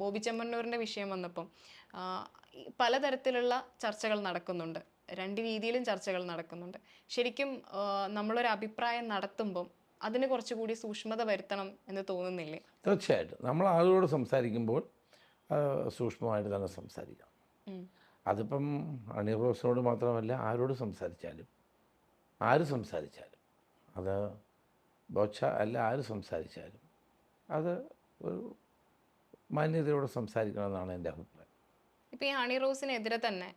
ബോബി ചെമ്മണ്ണൂരിന്റെ വിഷയം വന്നപ്പം പലതരത്തിലുള്ള ചർച്ചകൾ നടക്കുന്നുണ്ട്. രണ്ട് രീതിയിലും ചർച്ചകൾ നടക്കുന്നുണ്ട്. ശരിക്കും നമ്മളൊരു അഭിപ്രായം നടത്തുമ്പം അതിന് കുറച്ചുകൂടി സൂക്ഷ്മത വരുത്തണം എന്ന് തോന്നുന്നില്ലേ? തീർച്ചയായിട്ടും. നമ്മൾ ആളുകളോട് സംസാരിക്കുമ്പോൾ സൂക്ഷ്മമായിട്ട് തന്നെ സംസാരിക്കണം. അതിപ്പം അണി മാത്രമല്ല ആരോട് സംസാരിച്ചാലും ആര് സംസാരിച്ചാലും അത് ബോച്ച അല്ല ആര് സംസാരിച്ചാലും അത് ഒരു മാന്യതയോടെ സംസാരിക്കണമെന്നാണ് എന്റെ അഭിപ്രായം. ഇപ്പോൾ ഈ ഹണി റോസിനെതിരെ തന്നെ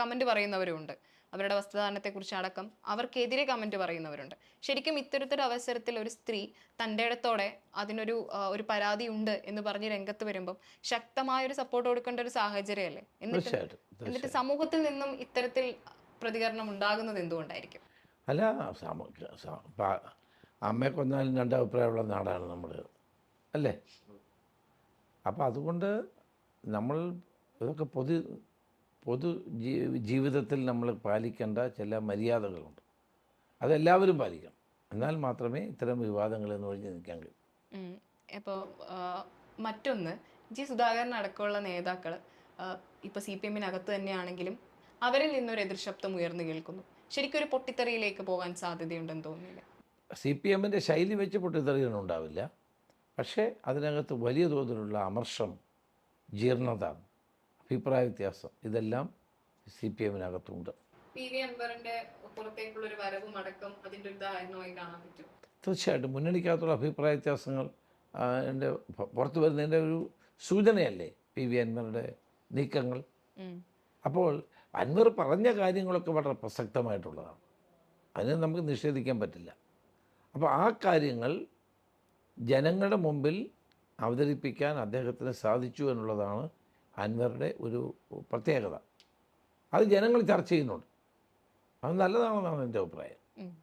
കമന്റ് പറയുന്നവരുണ്ട്. അവരുടെ വസ്ത്രധാരണത്തെക്കുറിച്ച് അടക്കം അവർക്കെതിരെ കമന്റ് പറയുന്നവരുണ്ട്. ശരിക്കും ഇത്തരത്തിലൊരു അവസരത്തിൽ ഒരു സ്ത്രീ തന്റെ ഇടത്തോടെ അതിനൊരു ഒരു പരാതി ഉണ്ട് എന്ന് പറഞ്ഞ് രംഗത്ത് വരുമ്പം ശക്തമായ ഒരു സപ്പോർട്ട് കൊടുക്കേണ്ട ഒരു സാഹചര്യമല്ലേ? എന്നിട്ട് എന്നിട്ട് സമൂഹത്തിൽ നിന്നും ഇത്തരത്തിൽ പ്രതികരണം ഉണ്ടാകുന്നത് എന്തുകൊണ്ടായിരിക്കും? അല്ല അമ്മയെ കൊന്നാലും രണ്ടഭിപ്രായമുള്ള നാടാണ് നമ്മൾ അല്ലേ? അപ്പോൾ അതുകൊണ്ട് നമ്മൾ ഇതൊക്കെ പൊതു പൊതു ജീ- ജീവിതത്തിൽ നമ്മൾ പാലിക്കേണ്ട ചില മര്യാദകളുണ്ട്. അതെല്ലാവരും പാലിക്കണം. എന്നാൽ മാത്രമേ ഇത്തരം വിവാദങ്ങൾ നിന്ന് ഒഴിഞ്ഞു നിൽക്കാൻ കഴിയൂ. അപ്പോൾ ഇപ്പോൾ മറ്റൊന്ന് ജി സുധാകരൻ അടക്കമുള്ള നേതാക്കൾ ഇപ്പോൾ സി പി എമ്മിനകത്ത് തന്നെയാണെങ്കിലും അവരിൽ നിന്നൊരു എതിർശബ്ദം ഉയർന്നു കേൾക്കുന്നു. ശരിക്കും ഒരു പൊട്ടിത്തെറിയിലേക്ക് പോകാൻ സാധ്യതയുണ്ടെന്ന് തോന്നുന്നില്ല. സി പി എമ്മിന്റെ ശൈലി വെച്ച് പൊട്ടിത്തെറിയൊന്നും ഉണ്ടാവില്ല. പക്ഷേ അതിനകത്ത് വലിയ തോതിലുള്ള അമർഷം ജീർണത അഭിപ്രായ വ്യത്യാസം ഇതെല്ലാം സി പി എമ്മിനകത്തുണ്ട്. തീർച്ചയായിട്ടും മുന്നണിക്കകത്തുള്ള അഭിപ്രായ വ്യത്യാസങ്ങൾ എന്റെ പുറത്തു വരുന്നതിന്റെ ഒരു സൂചനയല്ലേ പി വി അൻവറുടെ നീക്കങ്ങൾ? അപ്പോൾ അൻവർ പറഞ്ഞ കാര്യങ്ങളൊക്കെ വളരെ പ്രസക്തമായിട്ടുള്ളതാണ്. അതിനെ നമുക്ക് നിഷേധിക്കാൻ പറ്റില്ല. അപ്പോൾ ആ കാര്യങ്ങൾ ജനങ്ങളുടെ മുമ്പിൽ അവതരിപ്പിക്കാൻ അദ്ദേഹത്തിന് സാധിച്ചു എന്നുള്ളതാണ് അൻവറുടെ ഒരു പ്രത്യേകത. അത് ജനങ്ങൾ ചർച്ച ചെയ്യുന്നുണ്ട്. അത് നല്ലതാണെന്നാണ് എന്റെ അഭിപ്രായം.